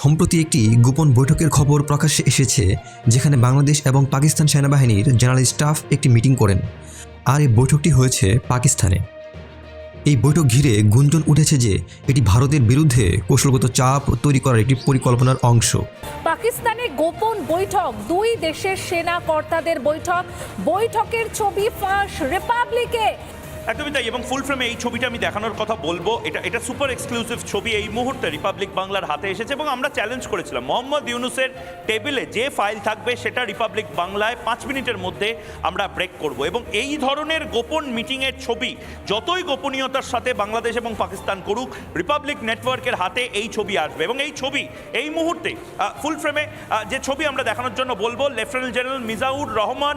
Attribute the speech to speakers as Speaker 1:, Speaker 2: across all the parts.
Speaker 1: সম্প্রতি একটি গোপন বৈঠকের খবর প্রকাশ্যে এসেছে, যেখানে বাংলাদেশ এবং পাকিস্তান সেনাবাহিনীর জেনারেল স্টাফ একটি মিটিং করেন। আর এই বৈঠকটি হয়েছে পাকিস্তানে। এই বৈঠক ঘিরে গুঞ্জন উঠেছে যে এটি ভারতের বিরুদ্ধে কৌশলগত চাপ তৈরি করার একটি পরিকল্পনার অংশ।
Speaker 2: পাকিস্তানে গোপন বৈঠক, দুই দেশের সেনা কর্তাদের বৈঠক। বৈঠকের ছবি ফাঁস, রিপাবলিকে
Speaker 3: একদমই তাই, এবং ফুল ফ্রেমে এই ছবিটা আমি দেখানোর কথা বলব। এটা এটা সুপার এক্সক্লুসিভ ছবি। এই মুহূর্তে রিপাবলিক বাংলার হাতে এসেছে, এবং আমরা চ্যালেঞ্জ করেছিলাম। মোহাম্মদ ইউনুসের টেবিলে যে ফাইল থাকবে, সেটা রিপাবলিক বাংলায় পাঁচ মিনিটের মধ্যে আমরা ব্রেক করব। এবং এই ধরনের গোপন মিটিংয়ের ছবি, যতই গোপনীয়তার সাথে বাংলাদেশ এবং পাকিস্তান করুক রিপাবলিক নেটওয়ার্কের হাতে এই ছবি আসবে। এবং এই ছবি, এই মুহূর্তে ফুল ফ্রেমে যে ছবি আমরা দেখানোর জন্য বলব lieutenant general Mizaur Rahman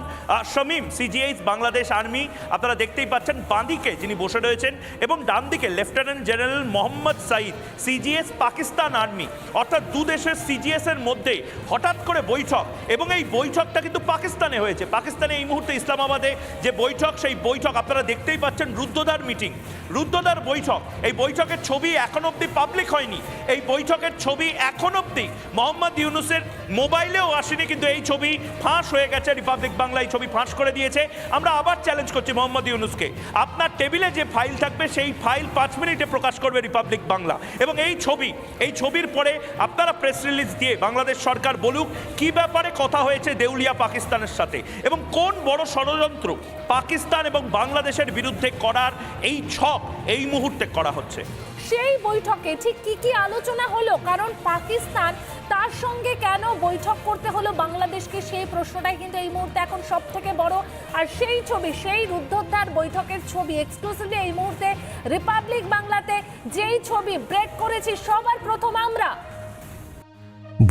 Speaker 3: Shamim CGH Bangladesh army আপনারা দেখতেই পাচ্ছেন বাঁদিকে যিনি বসে রয়েছেন এবং ডান দিকে lieutenant general Mohammad Saeed CGS Pakistan army. অর্থাৎ দু দেশের সিজিএস এর মধ্যে হঠাৎ করে বৈঠক এবং এই বৈঠকটা কিন্তু পাকিস্তানে হয়েছে। পাকিস্তানে এই মুহূর্তে ইসলামাবাদে যে বৈঠক, সেই বৈঠক আপনারা দেখতেই পাচ্ছেন রুদ্রদার মিটিং। রুদ্রদার বৈঠক, এই বৈঠকের ছবি এখন অবধি পাবলিক হয়নি। এই বৈঠকের ছবি এখন অবধি মোহাম্মদ ইউনুসের মোবাইলেও আসেনি, কিন্তু এই ছবি ফাঁস হয়ে গেছে। রিপাবলিক বাংলা এই ছবি ফাঁস করে দিয়েছে। আমরা আবার চ্যালেঞ্জ করছি মোহাম্মদ ইউনুসকে। আপনার টেবিলে যে ফাইল থাকবে, সেই ফাইল পাঁচ মিনিটে প্রকাশ করবে রিপাবলিক বাংলা। এবং এই ছবি, এই ছবির পরে আপনারা প্রেস রিলিজ দিয়ে বাংলাদেশ সরকার বলুক, কি ব্যাপারে কথা হয়েছে দেউলিয়া পাকিস্তানের সাথে? এবং কোন বড় ষড়যন্ত্র পাকিস্তান এবং বাংলাদেশের বিরুদ্ধে করার এই ছক এই মুহূর্তে করা হচ্ছে?
Speaker 2: সেই বৈঠকে ঠিক কি কি আলোচনা হলো? কারণ পাকিস্তান তার সঙ্গে কেন বৈঠক করতে হলো বাংলাদেশকে? সেই প্রশ্নটাই কিন্তু এই মুহূর্তে এখন সব থেকে বড়। আর সেই ছবি, সেই রুদ্ধদ্বার বৈঠকের ছবি এক্সক্লুসিভলি এই মুহূর্তে রিপাবলিক বাংলাতে। যেই ছবি ব্রেক করেছি, সবার প্রথম আমরা।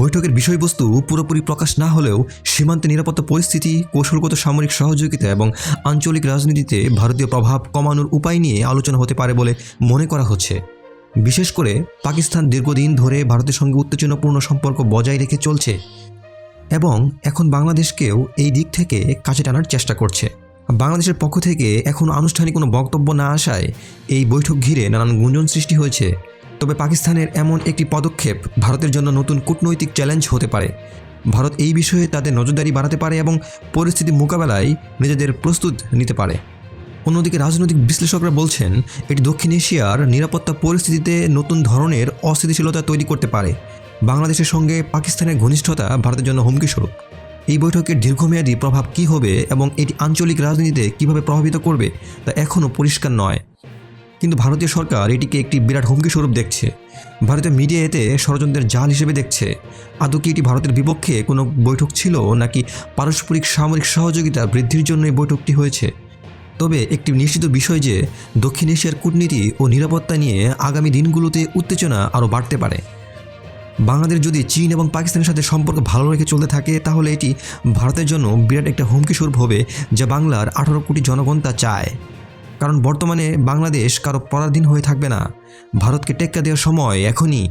Speaker 1: বৈঠকের বিষয়বস্তু পুরোপুরি প্রকাশ না হলেও সীমান্তে নিরাপত্তা পরিস্থিতি, কৌশলগত সামরিক সহযোগিতা এবং আঞ্চলিক রাজনীতিতে ভারতীয় প্রভাব কমানোর উপায় নিয়ে আলোচনা হতে পারে বলে মনে করা হচ্ছে। বিশেষ করে পাকিস্তান দীর্ঘদিন ধরে ভারতের সঙ্গে উত্তেজনাপূর্ণ সম্পর্ক বজায় রেখে চলছে এবং এখন বাংলাদেশকেও এই দিক থেকে কাছে টানার চেষ্টা করছে। বাংলাদেশের পক্ষ থেকে এখন আনুষ্ঠানিক কোনো বক্তব্য না আসায় এই বৈঠক ঘিরে নানান গুঞ্জন সৃষ্টি হয়েছে। তবে পাকিস্তানের এমন একটি পদক্ষেপ ভারতের জন্য নতুন কূটনৈতিক চ্যালেঞ্জ হতে পারে। ভারত এই বিষয়ে তাদের নজরদারি বাড়াতে পারে এবং পরিস্থিতি মোকাবেলায় নিজেদের প্রস্তুত নিতে পারে। অন্যদিকে রাজনৈতিক বিশ্লেষকরা বলছেন, এটি দক্ষিণ এশিয়ার নিরাপত্তা পরিস্থিতিতে নতুন ধরনের অস্থিতিশীলতা তৈরি করতে পারে। বাংলাদেশের সঙ্গে পাকিস্তানের ঘনিষ্ঠতা ভারতের জন্য হুমকি স্বরূপ। এই বৈঠকের দীর্ঘমেয়াদী প্রভাব কী হবে এবং এটি আঞ্চলিক রাজনীতিতে কীভাবে প্রভাবিত করবে তা এখনও পরিষ্কার নয়। কিন্তু ভারতীয় সরকার এটিকে একটি বিরাট হুমকি স্বরূপ দেখছে। ভারতীয় মিডিয়া এতে ষড়যন্ত্রের জাল হিসেবে দেখছে। আদৌ কি এটি ভারতের বিপক্ষে কোনো বৈঠক ছিল নাকি পারস্পরিক সামরিক সহযোগিতা বৃদ্ধির জন্য এই বৈঠকটি হয়েছে? তবে একটি নিশ্চিত বিষয় যে, দক্ষিণ এশিয়ার কূটনীতি ও নিরাপত্তা নিয়ে আগামী দিনগুলোতে উত্তেজনা আরও বাড়তে পারে। বাংলাদেশ যদি চীন এবং পাকিস্তানের সাথে সম্পর্ক ভালো রেখে চলতে থাকে, তাহলে এটি ভারতের জন্য বিরাট একটা হুমকি স্বরূপ হবে, যা বাংলার আঠারো কোটি জনগণ তা চায়। কারণ বর্তমানে বাংলাদেশ কারও পরাধীন হয়ে থাকবে না। ভারতকে টেক্কা দেওয়ার সময় এখনই